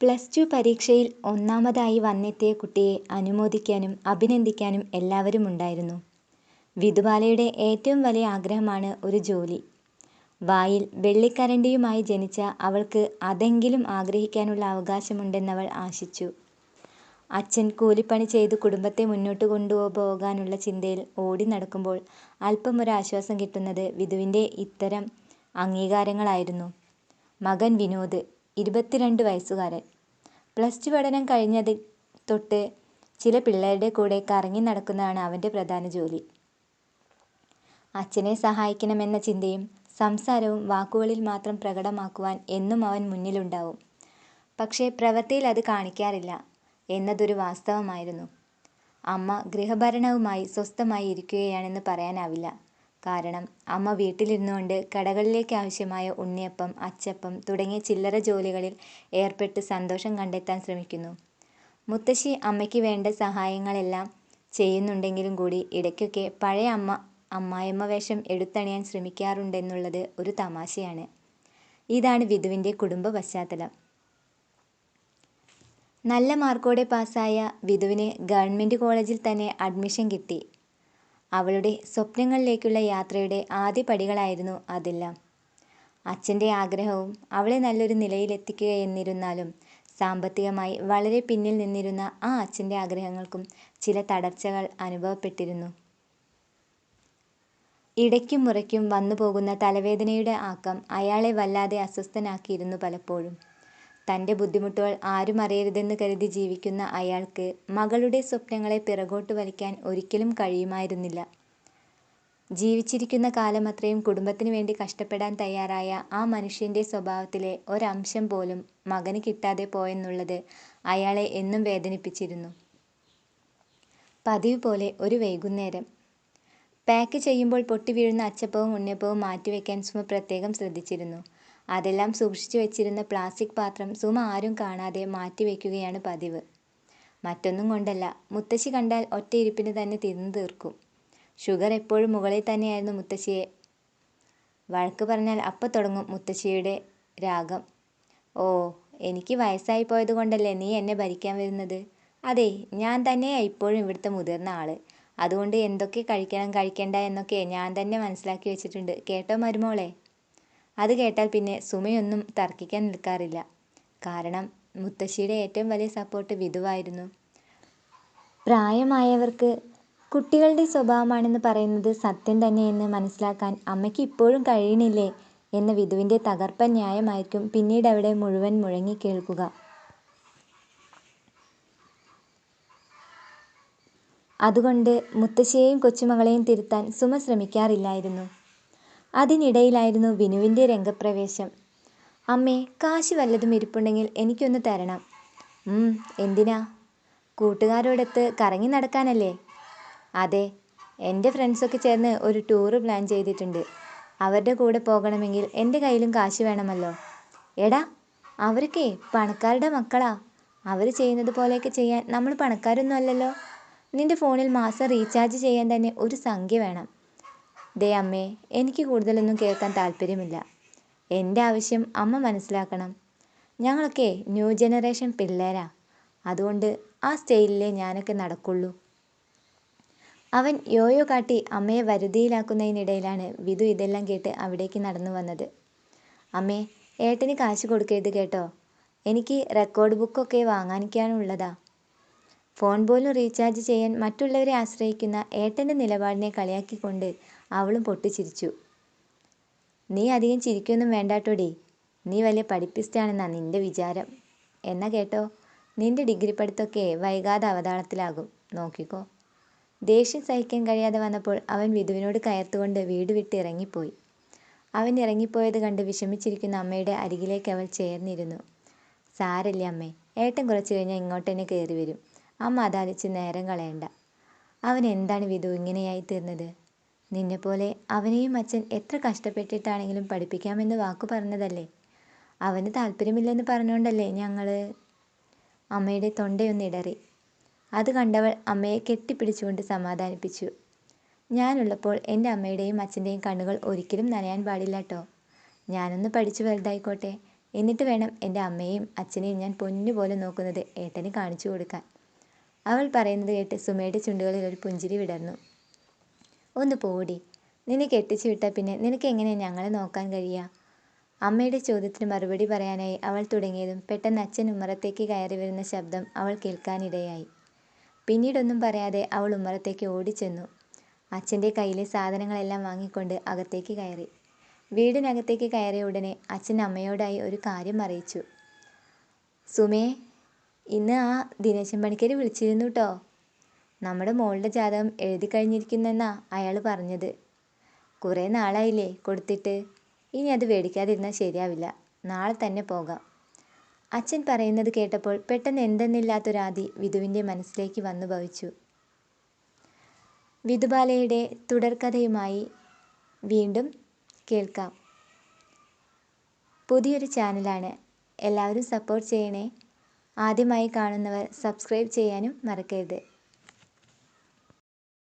Plus two പരീക്ഷയിൽ ഒന്നാമതായി വന്നെത്തിയ കുട്ടിയെ അനുമോദിക്കാനും അഭിനന്ദിക്കാനും എല്ലാവരും ഉണ്ടായിരുന്നു. വിധുബാലയുടെ ഏറ്റവും വലിയ ആഗ്രഹമാണ് ഒരു ജോലി. വായിൽ വെള്ളിക്കരണ്ടിയുമായി ജനിച്ച അവൾക്ക് അതെങ്കിലും ആഗ്രഹിക്കാനുള്ള അവകാശമുണ്ടെന്നവൾ ആശിച്ചു. അച്ഛൻ കൂലിപ്പണി ചെയ്ത് കുടുംബത്തെ മുന്നോട്ട് കൊണ്ടുപോകാനുള്ള ചിന്തയിൽ ഓടി നടക്കുമ്പോൾ അല്പം ഒരു ആശ്വാസം കിട്ടുന്നത് വിധുവിന്റെ ഇത്തരം അംഗീകാരങ്ങളായിരുന്നു. മകൻ വിനോദ്, ഇരുപത്തിരണ്ട് വയസ്സുകാരൻ. പ്ലസ് ടു പഠനം കഴിഞ്ഞതിൽ തൊട്ട് ചില പിള്ളേരുടെ കൂടെ കറങ്ങി നടക്കുന്നതാണ് അവന്റെ പ്രധാന ജോലി. അച്ഛനെ സഹായിക്കണമെന്ന ചിന്തയും സംസാരവും വാക്കുകളിൽ മാത്രം പ്രകടമാക്കുവാൻ എന്നും അവൻ മുന്നിലുണ്ടാവും. പക്ഷേ പ്രവൃത്തിയിൽ അത് കാണിക്കാറില്ല എന്നതൊരു വാസ്തവമായിരുന്നു. അമ്മ ഗൃഹഭരണവുമായി സ്വസ്ഥമായി ഇരിക്കുകയാണെന്ന് പറയാനാവില്ല. കാരണം അമ്മ വീട്ടിലിരുന്നു കൊണ്ട് കടകളിലേക്ക് ആവശ്യമായ ഉണ്ണിയപ്പം, അച്ചപ്പം തുടങ്ങിയ ചില്ലറ ജോലികളിൽ ഏർപ്പെട്ട് സന്തോഷം കണ്ടെത്താൻ ശ്രമിക്കുന്നു. മുത്തശ്ശി അമ്മയ്ക്ക് വേണ്ട സഹായങ്ങളെല്ലാം ചെയ്യുന്നുണ്ടെങ്കിലും കൂടി ഇടയ്ക്കൊക്കെ പഴയ അമ്മ അമ്മായിമ്മ വേഷം എടുത്തണിയാൻ ശ്രമിക്കാറുണ്ടെന്നുള്ളത് ഒരു തമാശയാണ്. ഇതാണ് വിധുവിന്റെ കുടുംബ പശ്ചാത്തലം. നല്ല മാർക്കോടെ പാസ്സായ വിധുവിന് ഗവൺമെന്റ് കോളേജിൽ തന്നെ അഡ്മിഷൻ കിട്ടി. അവളുടെ സ്വപ്നങ്ങളിലേക്കുള്ള യാത്രയുടെ ആദ്യപടികളായിരുന്നു അതെല്ലാം. അച്ഛന്റെ ആഗ്രഹവും അവളെ നല്ലൊരു നിലയിലെത്തിക്കുക എന്നിരുന്നാലും സാമ്പത്തികമായി വളരെ പിന്നിൽ നിന്നിരുന്ന ആ അച്ഛന്റെ ആഗ്രഹങ്ങൾക്കും ചില തടർച്ചകൾ അനുഭവപ്പെട്ടിരുന്നു. ഇടയ്ക്കും മുറയ്ക്കും വന്നുപോകുന്ന തലവേദനയുടെ ആക്കം അയാളെ വല്ലാതെ അസ്വസ്ഥനാക്കിയിരുന്നു പലപ്പോഴും. തന്റെ ബുദ്ധിമുട്ടുകൾ ആരും ആരുമറിയരുതെന്ന് കരുതി ജീവിക്കുന്ന അയാൾക്ക് മകളുടെ സ്വപ്നങ്ങളെ പിറകോട്ട് വലിക്കാൻ ഒരിക്കലും കഴിയുമായിരുന്നില്ല. ജീവിച്ചിരിക്കുന്ന കാലമത്രയും കുടുംബത്തിന് വേണ്ടി കഷ്ടപ്പെടാൻ തയ്യാറായ ആ മനുഷ്യന്റെ സ്വഭാവത്തിലെ ഒരംശം പോലും മകന് കിട്ടാതെ പോയെന്നുള്ളത് അയാളെ എന്നും വേദനിപ്പിച്ചിരുന്നു. പതിവുപോലെ ഒരു വൈകുന്നേരം. പാക്ക് ചെയ്യുമ്പോൾ പൊട്ടി വീഴുന്ന അച്ചപ്പവും ഉണ്ണിയപ്പവും മാറ്റിവെക്കാൻ സുമ പ്രത്യേകം ശ്രദ്ധിച്ചിരുന്നു. അതെല്ലാം സൂക്ഷിച്ചു വെച്ചിരുന്ന പ്ലാസ്റ്റിക് പാത്രം സുമ ആരും കാണാതെ മാറ്റിവെക്കുകയാണ് പതിവ്. മറ്റൊന്നും കൊണ്ടല്ല, മുത്തശ്ശി കണ്ടാൽ ഒറ്റയിരുപ്പിന് തന്നെ തിന്നു തീർക്കും. ഷുഗർ എപ്പോഴും മുകളിൽ തന്നെയായിരുന്നു മുത്തശ്ശിയെ വഴക്ക് പറഞ്ഞാൽ അപ്പം തുടങ്ങും മുത്തശ്ശിയുടെ രാഗം. "ഓ, എനിക്ക് വയസ്സായി പോയത് കൊണ്ടല്ലേ നീ എന്നെ ഭരിക്കാൻ വരുന്നത്? അതെ ഞാൻ തന്നെയാണ് ഇപ്പോഴും ഇവിടുത്തെ മുതിർന്ന ആൾ. അതുകൊണ്ട് എന്തൊക്കെ കഴിക്കണം കഴിക്കണ്ട എന്നൊക്കെ ഞാൻ തന്നെ മനസ്സിലാക്കി വെച്ചിട്ടുണ്ട് കേട്ടോ മരുമോളെ? " അത് കേട്ടാൽ പിന്നെ സുമയൊന്നും തർക്കിക്കാൻ നിൽക്കാറില്ല. കാരണം മുത്തശ്ശിയുടെ ഏറ്റവും വലിയ സപ്പോർട്ട് വിധുവായിരുന്നു. പ്രായമായവർക്ക് കുട്ടികളുടെ സ്വഭാവമാണെന്ന് പറയുന്നത് സത്യം തന്നെയെന്ന് മനസ്സിലാക്കാൻ അമ്മയ്ക്ക് ഇപ്പോഴും കഴിയണില്ലേ എന്ന വിധുവിന്റെ തകർപ്പൻ ന്യായമായിരിക്കും പിന്നീട് അവിടെ മുഴുവൻ മുഴങ്ങി കേൾക്കുക അതുകൊണ്ട് മുത്തശ്ശിയെയും കൊച്ചുമകളെയും തിരുത്താൻ സുമ ശ്രമിക്കാറില്ലായിരുന്നു. അതിനിടയിലായിരുന്നു വിനുവിന്റെ രംഗപ്രവേശം. "അമ്മേ, കാശ് വല്ലതും ഇരിപ്പുണ്ടെങ്കിൽ എനിക്കൊന്ന് തരണം. " എന്തിനാ? കൂട്ടുകാരോടൊത്ത് കറങ്ങി നടക്കാനല്ലേ? " "അതെ, എന്റെ ഫ്രണ്ട്സൊക്കെ ചേർന്ന് ഒരു ടൂറ് പ്ലാൻ ചെയ്തിട്ടുണ്ട്. അവരുടെ കൂടെ പോകണമെങ്കിൽ എന്റെ കയ്യിലും കാശ് വേണമല്ലോ. " "എടാ, അവരൊക്കെ പണക്കാരുടെ മക്കളാ. അവർ ചെയ്യുന്നത് പോലെയൊക്കെ ചെയ്യാൻ നമ്മൾ പണക്കാരൊന്നും അല്ലല്ലോ. നിന്റെ ഫോണിൽ മാസം റീചാർജ് ചെയ്യാൻ തന്നെ ഒരു സംഖ്യ വേണം. " "ദേ അമ്മേ, എനിക്ക് കൂടുതലൊന്നും കേൾക്കാൻ താല്പര്യമില്ല. എന്റെ ആവശ്യം അമ്മ മനസ്സിലാക്കണം. ഞങ്ങളൊക്കെ ന്യൂ ജനറേഷൻ പിള്ളേരാ. അതുകൊണ്ട് ആ സ്റ്റൈലിലേ ഞാനൊക്കെ നടക്കുള്ളൂ. " അവൻ യോയോ കാട്ടി അമ്മയെ വരുതിയിലാക്കുന്നതിനിടയിലാണ് വിധു ഇതെല്ലാം കേട്ട് അവിടേക്ക് നടന്നു വന്നത് "അമ്മേ, ഏട്ടന് കാശ് കൊടുക്കരുത് കേട്ടോ. എനിക്ക് റെക്കോർഡ് ബുക്കൊക്കെ വാങ്ങാനിക്കാനുള്ളതാ " ഫോൺ പോലും റീചാർജ് ചെയ്യാൻ മറ്റുള്ളവരെ ആശ്രയിക്കുന്ന ഏട്ടന്റെ നിലപാടിനെ കളിയാക്കിക്കൊണ്ട് അവളും പൊട്ടിച്ചിരിച്ചു. "നീ അധികം ചിരിക്കൊന്നും വേണ്ടാട്ടോടി നീ വലിയ പഠിപ്പിസ്റ്റാണെന്നാണ് നിന്റെ വിചാരം. എന്നാ കേട്ടോ, നിന്റെ ഡിഗ്രി പഠിത്തമൊക്കെ വൈകാതെ അവതാളത്തിലാകും. നോക്കിക്കോ. " ദേഷ്യം സഹിക്കാൻ കഴിയാതെ വന്നപ്പോൾ അവൻ വിധുവിനോട് കയർത്തുകൊണ്ട് വീട് വിട്ട് ഇറങ്ങിപ്പോയി. അവൻ ഇറങ്ങിപ്പോയത് കണ്ട് വിഷമിച്ചിരിക്കുന്ന അമ്മയുടെ അരികിലേക്ക് അവൾ ചേർന്നിരുന്നു. സാരല്ലേ അമ്മേ, ഏട്ടൻ കുറച്ച് കഴിഞ്ഞാൽ ഇങ്ങോട്ട് തന്നെ കയറി വരും അമ്മ അതാലിച്ച് നേരം കളയണ്ട. അവൻ എന്താണ് വിധു ഇങ്ങനെയായിത്തീർന്നത്? നിന്നെപ്പോലെ അവനെയും അച്ഛൻ എത്ര കഷ്ടപ്പെട്ടിട്ടാണെങ്കിലും പഠിപ്പിക്കാമെന്ന് വാക്കു പറഞ്ഞതല്ലേ. അവന് താല്പര്യമില്ലെന്ന് പറഞ്ഞോണ്ടല്ലേ ഞങ്ങൾ " അമ്മയുടെ തൊണ്ടയൊന്നിടറി. അത് കണ്ടവൾ അമ്മയെ കെട്ടിപ്പിടിച്ചുകൊണ്ട് സമാധാനിപ്പിച്ചു. "ഞാനുള്ളപ്പോൾ എന്റെ അമ്മയുടെയും അച്ഛന്റെയും കണ്ണുകൾ ഒരിക്കലും നനയാൻ പാടില്ല കേട്ടോ ഞാനൊന്ന് പഠിച്ചു വലുതായിക്കോട്ടെ. എന്നിട്ട് വേണം എന്റെ അമ്മയെയും അച്ഛനെയും ഞാൻ പൊന്നുപോലെ നോക്കുന്നത് ഏട്ടന് കാണിച്ചു കൊടുക്കാൻ അവൾ പറയുന്നത് കേട്ട് സുമയുടെ ചുണ്ടുകളിൽ ഒരു പുഞ്ചിരി വിടർന്നു ഒന്ന് പോടി. നിന്നെ കെട്ടിച്ചു വിട്ടാൽ പിന്നെ നിനക്ക് എങ്ങനെ ഞങ്ങളെ നോക്കാൻ കഴിയുക അമ്മയുടെ ചോദ്യത്തിന് മറുപടി പറയാനായി അവൾ തുടങ്ങിയതും പെട്ടെന്ന് അച്ഛൻ ഉമ്മറത്തേക്ക് കയറി വരുന്ന ശബ്ദം അവൾ കേൾക്കാനിടയായി. പിന്നീടൊന്നും പറയാതെ അവൾ ഉമ്മറത്തേക്ക് ഓടിച്ചെന്നു. അച്ഛന്റെ കയ്യിലെ സാധനങ്ങളെല്ലാം വാങ്ങിക്കൊണ്ട് അകത്തേക്ക് കയറി. വീടിനകത്തേക്ക് കയറിയ ഉടനെ അച്ഛൻ അമ്മയോടായി ഒരു കാര്യം അറിയിച്ചു. സുമേ ഇന്ന് ആ ദിനേശൻ പണിക്കർ വിളിച്ചിരുന്നു കേട്ടോ നമ്മുടെ മോളുടെ ജാതകം എഴുതി കഴിഞ്ഞിരിക്കുന്നെന്നാ അയാൾ പറഞ്ഞത്. കുറേ നാളായില്ലേ കൊടുത്തിട്ട്. ഇനി അത് മേടിക്കാതിരുന്നാൽ ശരിയാവില്ല. നാളെ തന്നെ പോകാം. അച്ഛൻ പറയുന്നത് കേട്ടപ്പോൾ പെട്ടെന്ന് എന്തെന്നില്ലാത്തൊരാതി വിധുവിന്റെ മനസ്സിലേക്ക് വന്നു ഭവിച്ചു. വിധുബാലയുടെ തുടർക്കഥയുമായി വീണ്ടും കേൾക്കാം. പുതിയൊരു ചാനലാണ്. എല്ലാവരും സപ്പോർട്ട് ചെയ്യണേ. ആദ്യമായി കാണുന്നവർ സബ്സ്ക്രൈബ് ചെയ്യാനും മറക്കരുത്.